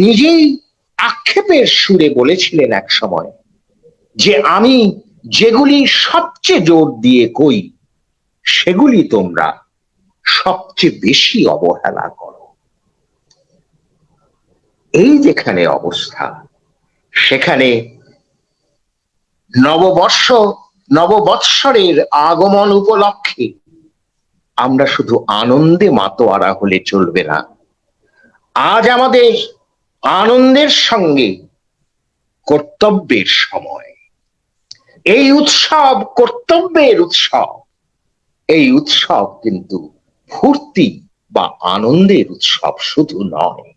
নিজেই আক্ষেপের সুরে বলেছিলেন এক সময় যে আমি যেগুলি সবচেয়ে জোর দিয়ে কই, সেগুলি তোমরা সবচেয়ে বেশি অবহেলা করো। এই যেখানে অবস্থা, সেখানে নববর্ষ, নববৎসরের আগমন উপলক্ষে আমরা শুধু আনন্দে মাতোয়ারা হলে চলবে না। আজ আমাদের আনন্দের সঙ্গে কর্তব্যের সময়। এই উৎসব কর্তব্যের উৎসব। এই উৎসব কিন্তু ফুর্তি বা আনন্দের উৎসব শুধু নয়।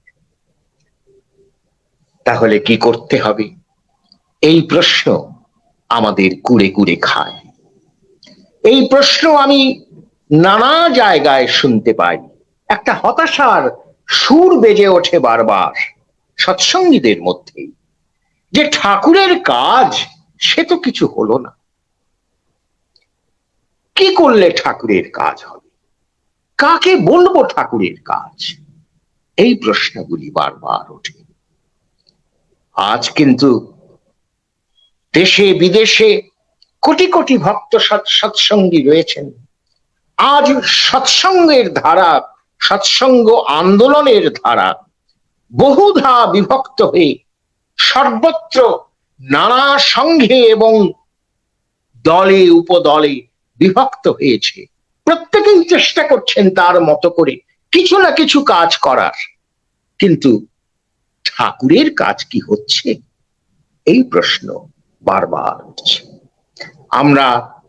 তাহলে কি করতে হবে? এই প্রশ্ন আমাদের কুড়ে কুড়ে খায়। এই প্রশ্ন আমি নানা জায়গায় শুনতে পাই। একটা হতাশার সুর বেজে ওঠে বারবার। সৎসঙ্গীদের মধ্যেই। যে ঠাকুরের কাজ, সে তো কিছু হলো না। কি করলে ঠাকুরের কাজ হবে? কাকে বলব ঠাকুরের কাজ? এই প্রশ্নগুলি বারবার ওঠে। আজ কিন্তু দেশে, বিদেশে কোটি কোটি ভক্ত সৎসঙ্গী রয়েছেন। আজ সৎসঙ্গের ধারা, সৎসঙ্গ আন্দোলনের ধারা বহুধা বিভক্ত হয়ে সর্বত্র নানা সংঘে এবং দলে, উপদলে বিভক্ত হয়েছে। প্রত্যেকেই চেষ্টা করছেন তার মতো করে কিছু না কিছু কাজ করার। কিন্তু ঠাকুরের কাজ কি হচ্ছে? এই প্রশ্ন বারবার উঠছে। আমরা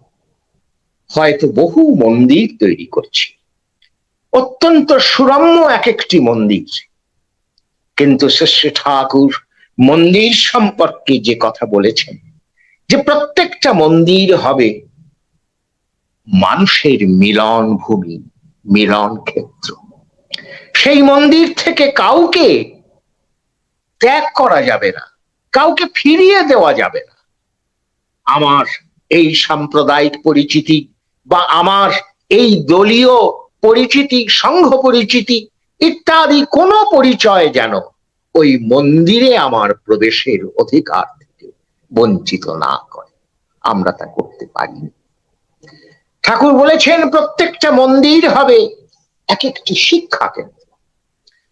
হয়তো বহু মন্দির তৈরি করছি। অত্যন্ত সুরম্য এক একটি মন্দির। কিন্তু শ্রী ঠাকুর মন্দির সম্পর্কে যে কথা বলেছেন, যে প্রত্যেকটা মন্দির হবে মানুষের মিলন ভূমি, মিলন ক্ষেত্র। সেই মন্দির থেকে কাউকে ত্যাগ করা যাবে না, কাউকে ফিরিয়ে দেওয়া যাবে না। আমার এই সাম্প্রদায়িক পরিচিতি বা আমার এই দলীয় পরিচিতি, সংঘ পরিচিতি ইত্যাদি কোনো পরিচয় যেন ওই মন্দিরে আমার প্রবেশের অধিকার থেকে বঞ্চিত না করে। আমরা তা করতে পারি ঠাকুর বলেছেন, প্রত্যেকটা মন্দির হবে এক একটি শিক্ষা কেন্দ্র।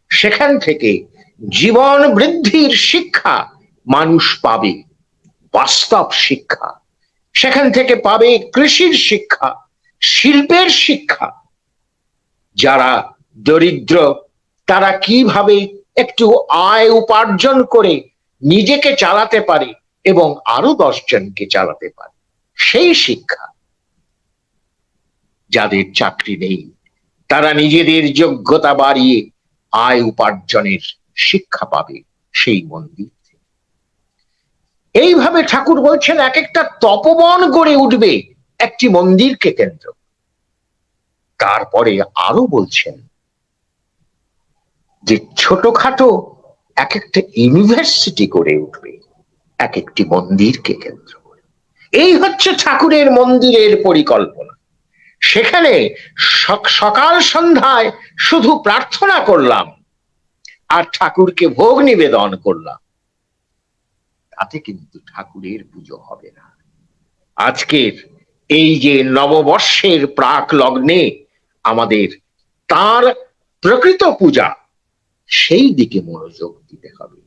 সেখান থেকে জীবন বৃদ্ধির শিক্ষা মানুষ পাবে, বাস্তব শিক্ষা। সেখান থেকে পাবে কৃষির শিক্ষা, শিল্পের শিক্ষা। যারা দরিদ্র, তারা কীভাবে একটু আয় উপার্জন করে নিজেকে চালাতে পারে এবং আরও দশজনকে চালাতে পারে? সেই শিক্ষা। যাদের চাকরি নেই, তারা নিজেদের যোগ্যতা বাড়িয়ে আয় উপার্জনের শিক্ষা পাবে সেই মন্দির এইভাবে ঠাকুর বলছেন এক একটা তপবন গড়ে উঠবে একটি মন্দিরকে কেন্দ্র তারপরে আরও বলছেন যে ছোটখাটো এক একটা ইউনিভার্সিটি গড়ে উঠবে এক একটি মন্দিরকে কেন্দ্র করে। এই হচ্ছে ঠাকুরের মন্দিরের পরিকল্পনা। সেখানে সকাল সন্ধ্যায় শুধু প্রার্থনা করলাম আর ঠাকুরকে ভোগ নিবেদন করলাম। তাতে কিন্তু ঠাকুরের পুজো হবে না। আজকের এই যে নববর্ষের প্রাক লগ্নে আমাদের তার প্রকৃত পূজা সেই দিকে মনোযোগ দিতে হবে।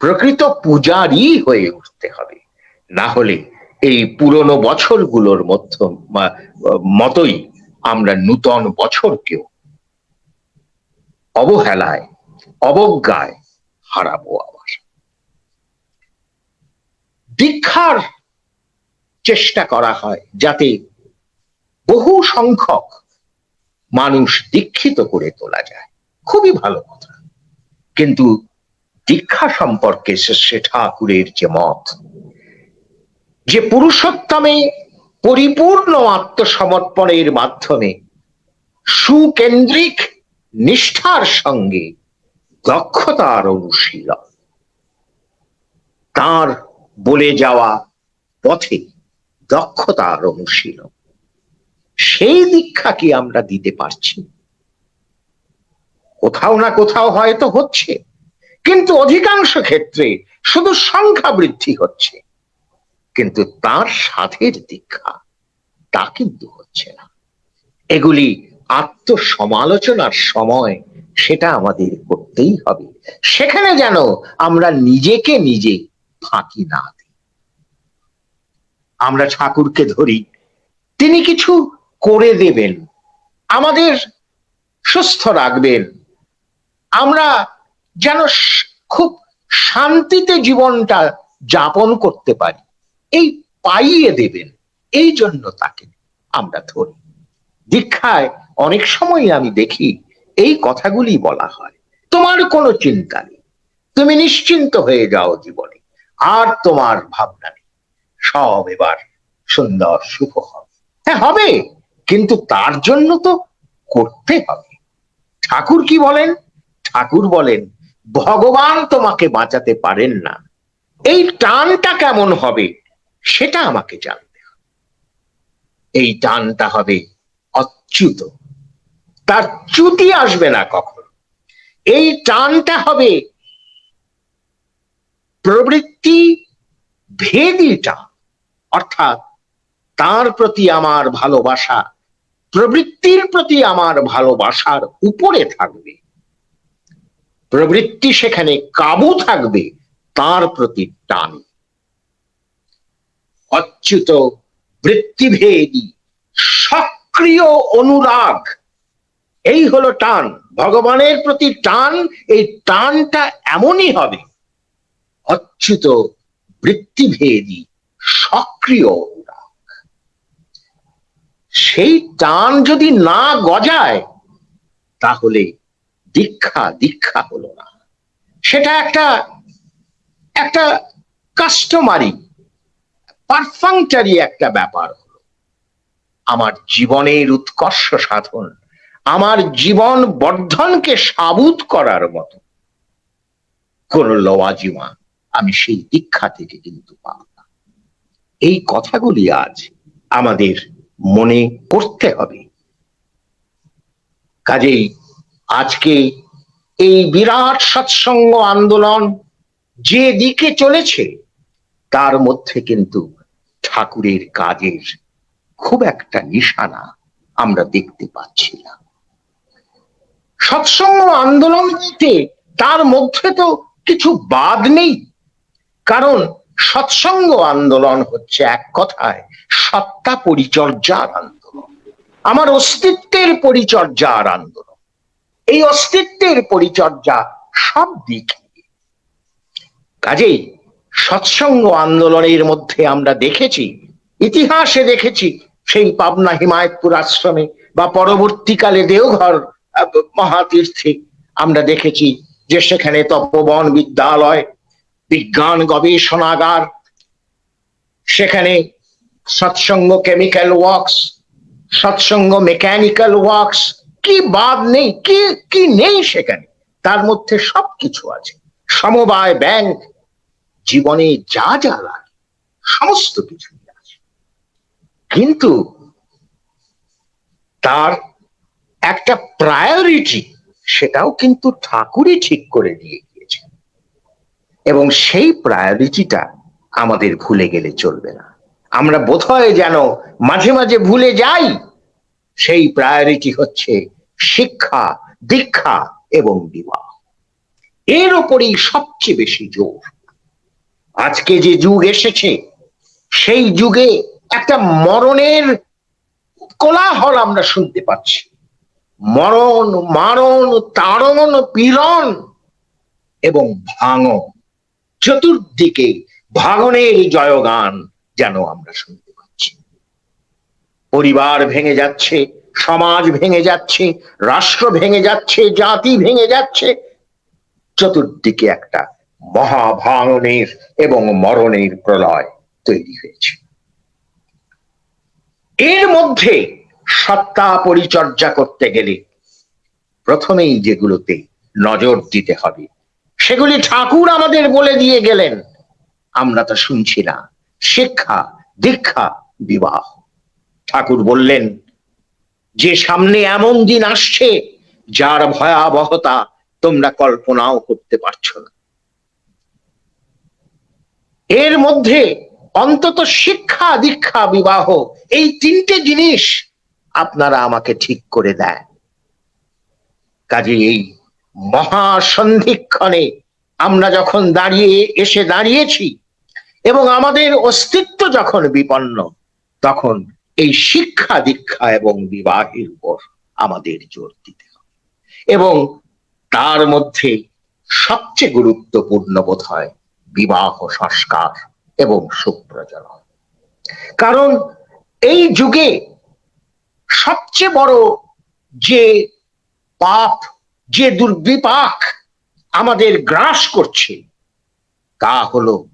প্রকৃত পূজারই হয়ে উঠতে হবে। না হলে এই পুরনো বছরগুলোর মধ্য মতোই আমরা নূতন বছরকেও অবহেলায়, অবজ্ঞায় হারাবো আবার। দীক্ষার চেষ্টা করা হয় যাতে বহু সংখ্যক মানুষ দীক্ষিত করে তোলা যায়। খুবই ভালো কথা। কিন্তু দীক্ষা সম্পর্কে শ্রী ঠাকুরের যে মত, যে পুরুষোত্তমে পরিপূর্ণ আত্মসমর্পণের মাধ্যমে সুকেন্দ্রিক নিষ্ঠার সঙ্গে দক্ষতার অনুশীলন, তার বলে যাওয়া পথে দক্ষতার অনুশীলন, সেই দীক্ষা কি আমরা দিতে পারছি? কোথাও না কোথাও হয়তো হচ্ছে। কিন্তু অধিকাংশ ক্ষেত্রে শুধু সংখ্যা বৃদ্ধি হচ্ছে। কিন্তু তার সাধের দীক্ষা তা কিন্তু হচ্ছে না। এগুলি আত্মসমালোচনার সময়, সেটা আমাদের করতেই হবে। সেখানে যেন আমরা নিজেকে নিজে ফাঁকি না দিই। আমরা ঠাকুরকে ধরি, তিনি কিছু করে দেবেন, আমাদের সুস্থ রাখবেন আমরা যেন খুব শান্তিতে জীবনটা যাপন করতে পারি। এই পাইয়ে দেবেন, এই জন্য তাকে আমরা ধরি। দীক্ষায় অনেক সময় আমি দেখি এই কথাগুলি বলা হয়। তোমার কোনো চিন্তা নেই, তুমি নিশ্চিন্ত হয়ে যাও জীবনে, আর তোমার ভাবনা নেই। সব এবার সুন্দর শুভ হবে। হ্যাঁ হবে, কিন্তু তার জন্য তো করতে হবে। ঠাকুর কি বলেন? ঠাকুর বলেন, ভগবান তোমাকে বাঁচাতে পারেন না। এই টানটা কেমন হবে সেটা আমাকে জানতে হবে। এই টানটা হবে অচ্যুত। তার চ্যুতি আসবে না কখন। এই টানটা হবে প্রবৃত্তি ভেদিটা। অর্থাৎ তার প্রতি আমার ভালোবাসা প্রবৃত্তির প্রতি আমার ভালোবাসার উপরে থাকবে। প্রবৃত্তি সেখানে কাবু থাকবে, তার প্রতি টান। অচ্যুত বৃত্তিভেদী, সক্রিয় অনুরাগ, এই হলো টান। ভগবানের প্রতি টান, এই টানটা এমনই হবে। অচ্যুত বৃত্তিভেদী, সক্রিয় অনুরাগ। সেই টান যদি না গজায়, তাহলে দীক্ষা দীক্ষা হলো না। সেটা একটা একটা কাস্টমারি পারফাংটারি একটা ব্যাপার হলো। আমার জীবনের উৎকর্ষ সাধন, আমার জীবন বর্ধনকে সাবুত করার মতো। কোন লওয়াজিমা আমি সেই দীক্ষা থেকে কিন্তু পাব না। এই কথাগুলি আজ আমাদের মনে করতে হবে। কাজেই আজকে এই বিরাট সৎসঙ্গ আন্দোলন যে দিকে চলেছে, তার মধ্যে কিন্তু ঠাকুরের কাজের খুব একটা নিশানা আমরা দেখতে পাচ্ছি না। সৎসঙ্গ আন্দোলন তার মধ্যে তো কিছু বাদ নেই, কারণ সৎসঙ্গ আন্দোলন হচ্ছে এক কথায় সত্তা পরিচর্যার আন্দোলন। আমার অস্তিত্বের পরিচর্যার আন্দোলন। এই অস্তিত্বের পরিচর্যা সব দিক কাজেই সৎসঙ্গ আন্দোলনের মধ্যে আমরা দেখেছি, ইতিহাসে দেখেছি সেই পাবনা হিমায়তপুর আশ্রমে বা পরবর্তীকালে দেওঘর মহাতীর্থে আমরা দেখেছি যে সেখানে তপবন বিদ্যালয়, বিজ্ঞান গবেষণাগার, সেখানে Satsang chemical works Satsang mechanical works কি বাদ নেই, কি কি নেই সেখানে? তার মধ্যে সবকিছু আছে। সমবায় ব্যাংক, জীবনে যা যা লাগে, সমস্ত কিছুই আছে। কিন্তু তার একটা প্রায়োরিটি সেটাও কিন্তু ঠাকুরই ঠিক করে দিয়ে গিয়েছেন এবং সেই প্রায়োরিটিটা আমাদের ভুলে গেলে চলবে না। আমরা বোধহয় যেন মাঝে মাঝে ভুলে যাই, সেই প্রায়োরিটি হচ্ছে শিক্ষা, দীক্ষা এবং বিবাহ। এর ওপরেই সবচেয়ে বেশি জোর। আজকে যে যুগ এসেছে, সেই যুগে একটা মরণের কোলাহল আমরা শুনতে পাচ্ছি। মরণ, মারণ, তাড়ন, পীড়ন এবং ভাঙন, চতুর্দিকে ভাঙনের জয়গান যেন আমরা শুনতে পাচ্ছি। পরিবার ভেঙে যাচ্ছে সমাজ ভেঙে যাচ্ছে, রাষ্ট্র ভেঙে যাচ্ছে, জাতি ভেঙে যাচ্ছে। চতুর্দিকে একটা মহাভাঙনের এবং মরণের প্রলয় তৈরি হয়েছে। এর মধ্যে সত্তা পরিচর্যা করতে গেলে প্রথমেই যেগুলোতে নজর দিতে হবে, সেগুলি ঠাকুর আমাদের বলে দিয়ে গেলেন। আমরা তো শুনছি না, শিক্ষা, দীক্ষা, বিবাহ। ঠাকুর বললেন যে সামনে এমন দিন আসছে যার ভয়াবহতা তোমরা কল্পনাও করতে পারছ না। এর মধ্যে অন্তত শিক্ষা দীক্ষা বিবাহ এই তিনটে জিনিস আপনারা আমাকে ঠিক করে দেয়। কাজে এই মহাসন্ধিক্ষণে আমরা যখন দাঁড়িয়ে এসে দাঁড়িয়েছি এবং আমাদের অস্তিত্ব যখন বিপন্ন, তখন এই শিক্ষা দীক্ষা এবং বিবাহের উপর আমাদের জোর দিতে হবে। এবং তার মধ্যে সবচেয়ে গুরুত্বপূর্ণ বোধ হয় বিবাহ সংস্কার এবং সুপ্রজনন কারণ এই যুগে সবচেয়ে বড় যে পাপ, যে দুর্বিপাক আমাদের গ্রাস করছে, তা হলো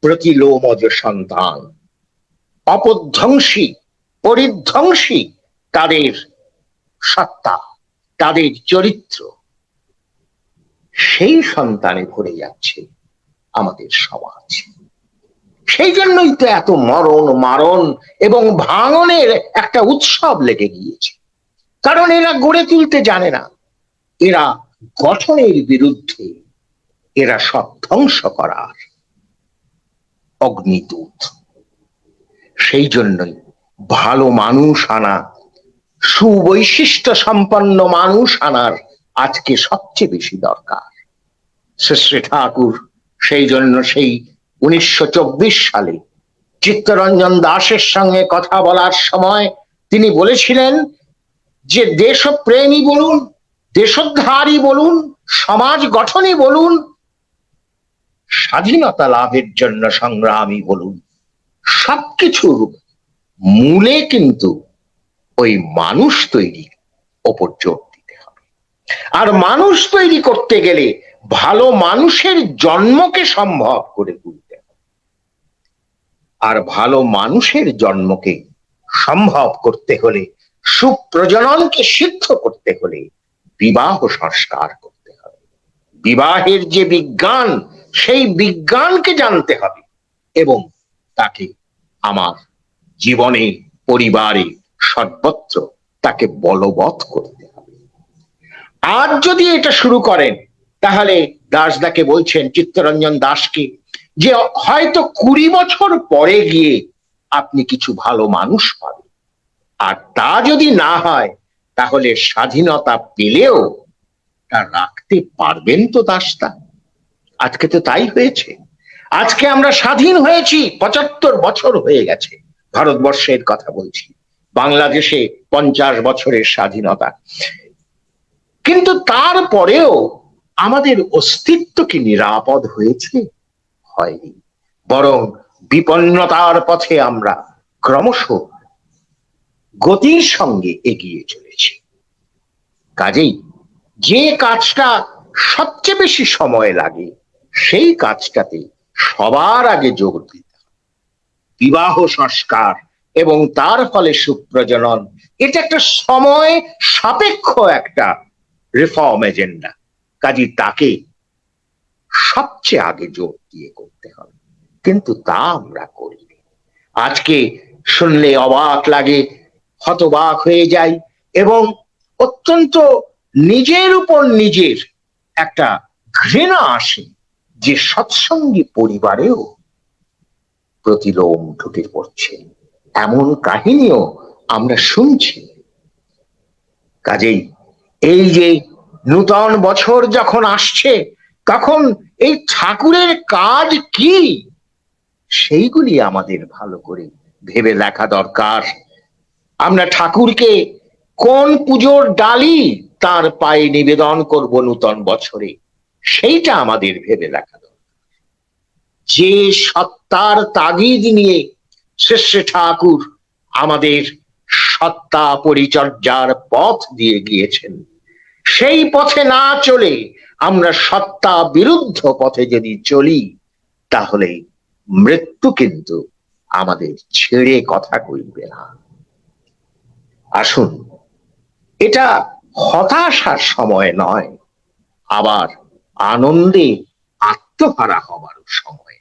প্রতিলোমজ সন্তান। অপধ্বংসী, পরিধ্বংসী তাদের সত্তা, তাদের চরিত্র। সেই সন্তানে ভরে যাচ্ছে আমাদের সমাজ। সেই জন্যই তো এত মরণ, মারণ এবং ভাঙনের একটা উৎসব লেগে গিয়েছে। কারণ এরা গড়ে তুলতে জানে না। এরা গঠনের বিরুদ্ধে এরা সব ধ্বংস করার অগ্নিদূত। সেই জন্যই ভালো মানুষ আনা, সুবৈশিষ্ট্য সম্পন্ন মানুষ আনার আজকে সবচেয়ে বেশি দরকার। শ্রী ঠাকুর সেই জন্য সেই উনিশশো চব্বিশ সালে চিত্তরঞ্জন দাসের সঙ্গে কথা বলার সময় তিনি বলেছিলেন যে দেশপ্রেমী বলুন, দেশোদ্ধারী বলুন, সমাজ গঠনই বলুন, স্বাধীনতা লাভের জন্য সংগ্রামী বলুন। সবকিছুর মূলে কিন্তু ওই মানুষ তৈরি ওপর জোর দিতে হবে। আর মানুষ তৈরি করতে গেলে ভালো মানুষের জন্মকে সম্ভব করে তুলতে হবে। আর ভালো মানুষের জন্মকে সম্ভব করতে হলে, সুপ্রজননকে সিদ্ধ করতে হলে বিবাহ সংস্কার করতে হবে। বিবাহের যে বিজ্ঞান, সেই বিজ্ঞানকে জানতে হবে এবং তাকে আমার জীবনে, পরিবারে সর্বত্র তাকে বলবৎ করতে হবে। আর যদি এটা শুরু করেন, তাহলে দাসদাকে বলছেন, চিত্তরঞ্জন দাসকে, যে হয়তো কুড়ি বছর পরে গিয়ে আপনি কিছু ভালো মানুষ পাবেন। আর তা যদি না হয়, তাহলে স্বাধীনতা পেলেও তা রাখতে পারবেন তো দাসদা। আজকে তো তাই হয়েছে। আজকে আমরা স্বাধীন হয়েছি, পঁচাত্তর বছর হয়ে গেছে, ভারতবর্ষের কথা বলছি, বাংলাদেশে পঞ্চাশ বছরের স্বাধীনতা। কিন্তু তারপরেও আমাদের অস্তিত্ব কি নিরাপদ হয়েছে? হয়নি। বরং বিপন্নতার পথে আমরা ক্রমশ গতির সঙ্গে এগিয়ে চলেছি। কাজেই যে কাজটা সবচেয়ে বেশি সময় লাগে, সেই কাজটাতে সবার আগে যোগ দিতে বিবাহ সংস্কার এবং তার ফলে সুপ্রজনন, এটা একটা সময় সাপেক্ষ একটা রিফর্ম এজেন্ডা কাজী তাকে সবচেয়ে আগে জোর দিয়ে করতে হবে। কিন্তু তা আমরা করি আজকে শুনলে অবাক লাগে, হতবাক হয়ে যাই এবং অত্যন্ত নিজের উপর নিজের একটা ঘৃণা আসে। যে সৎসঙ্গী পরিবারেও প্রতিলোম ঢুকে পড়ছে। এমন কাহিনীও আমরা শুনছি। কাজেই এই যে নূতন বছর যখন আসছে, তখন এই ঠাকুরের কাজ কি? সেইগুলি আমাদের ভালো করে ভেবে দেখা দরকার। আমরা ঠাকুরকে কোন পুজোর ডালি তার পায়ে নিবেদন করব নূতন বছরে? সেইটা আমাদের ভেবে দেখা দরকার। যে সত্তার তাগিদ নিয়ে শ্রেষ্ঠ ঠাকুর আমাদের সত্তা পরিচর্যার পথ দিয়ে গিয়েছেন, সেই পথে না চলে আমরা সত্তা বিরুদ্ধ পথে যদি চলি, তাহলে মৃত্যু কিন্তু আমাদের ছেড়ে কথা কইবে না। আসুন, এটা হতাশার সময় নয়, আবার আনন্দে আত্মহারা হবার সময়।